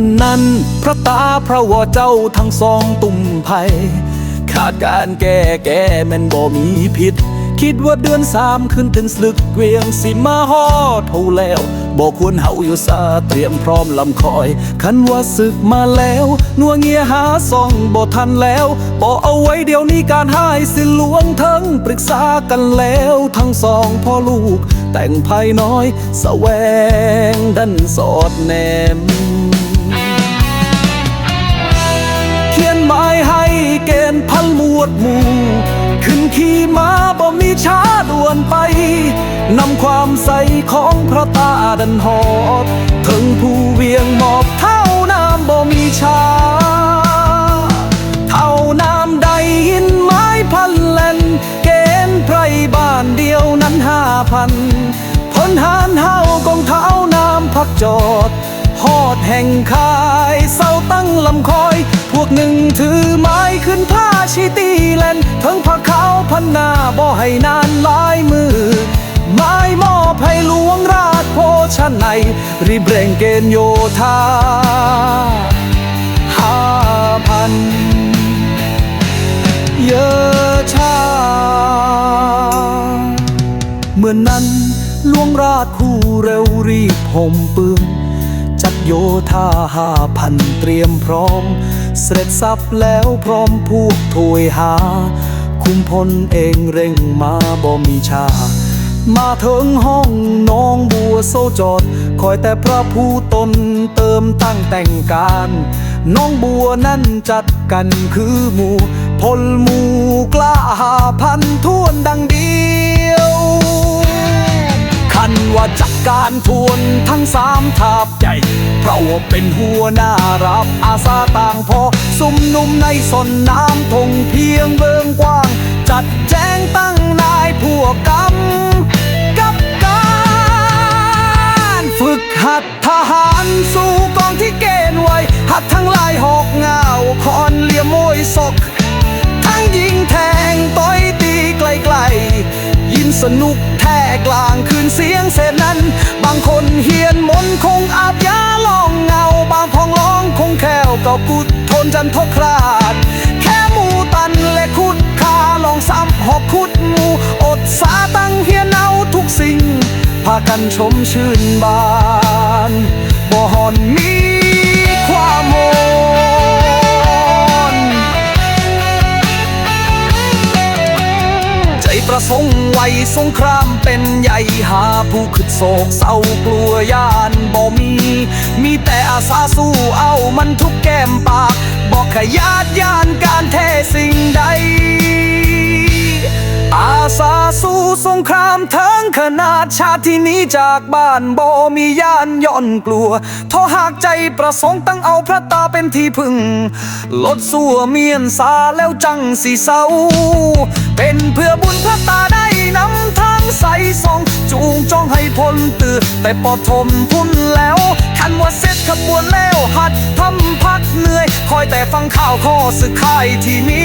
อนนั้น พระตาพระวอเจ้าทั้งสองตุ่มไผ่ขาดการแก้แก้แมันบ่มีผิดคิดว่าเดือนสามขึ้นถึงสลึกเกวียงสิมาฮอดเท่าแล้วบอกควรเฮาอยู่ซาเตรียมพร้อมลำคอย คันว่าศึกมาแล้วนัวเงียหาซองบ่ทันแล้วบอกเอาไว้เดี๋ยวนี้การหายสิลวงทั้งปรึกษากันแล้วทั้งสองพ่อลูก แต่งภายน้อยแสวงดันสอดแนม มาบ่มีช้าด่วนไป นำความใสของพระตาดันหอดถึงผู้เวียงหมอบเท่าน้ำบ่มีช้า เท่าน้ำใดยินไม้พันแลนเกณฑ์ไพรบ้านเดียวนั้นห้าพันพลหานเฮากองเท้าน้ำพักจอดฮอดแห่งคายเศร้า ลำคอย พวกหนึ่งถือไม้ขึ้นผ้าชีตีแลนทั้งผ้าขาวพันหน้าบ่ให้นานหลายมือ ไม้มอบให้หลวงราชโภชนในรีบเร่งเกณฑ์โยธาห้าพันเยอะชาเมื่อนนั้นหลวงราชคู่เร็วรีบห่มปืน จัดโยธาห้าพันเตรียมพร้อม เสร็จสับแล้วพร้อมพวกถวยหา คุมพลเองเร่งมาบ่มีชา มาถึงห้องน้องบัวโซจอด คอยแต่พระผู้ตนเติมตั้งแต่งการ น้องบัวนั่นจัดกันคือหมู่ พลหมู่กล้าหาพันท่วนดังดี การทวนทั้งสามทาบใหญ่เพราะว่าเป็นหัวหน้ารับอาสาต่างพอสุมนุมในสนน้ำทงเพียงเบิงกว้าง จัดแจงตั้งนายพวกกำกับการฝึกหัดทหารสู่กองที่เกณฑ์ไว้ หัดทั้งลายหอกเงาคอนเลียมวยศก ทั้งยิงแทงต่อยตีไกลๆ ยินสนุกแท้ กลางคืนเสียงเศษนั้น บางคนเฮียนมนคงอาบยาลองเงา บางพองร้องคงแควก่ากุดทนจันทกคราด แค่มูตันและคุดคาลองซ้ำหอบคุดมู อดสาตั้งเฮียนเอาทุกสิ่ง พากันชมชื่นบานบ่หอนมี สงไว้สงครามเป็นใหญ่หาผู้ขึ้นโศกเศร้ากลัวยานบ่มี มีแต่อาสาสู้เอามันทุกแก้มปาก บอกขยาดยานการแท้สิ่งใด สู้สงครามเทิงขนาดชาติที่หนี้จากบ้านบ่มีย่านย่อนกลัวทอหากใจประสงค์ตั้งเอาพระตาเป็นที่พึ่ง ลดสัวเมียนสาแล้วจังสีเศร้า เป็นเพื่อบุญพระตาได้นำทางใสส่องจูงจ้องให้พ้นตื่นแต่ปอทมพุ่นแล้วคันว่าเสร็จขบวนแล้วหัดทำพักเหนื่อย คอยแต่ฟังข่าวข้อสึกข่ายที่มี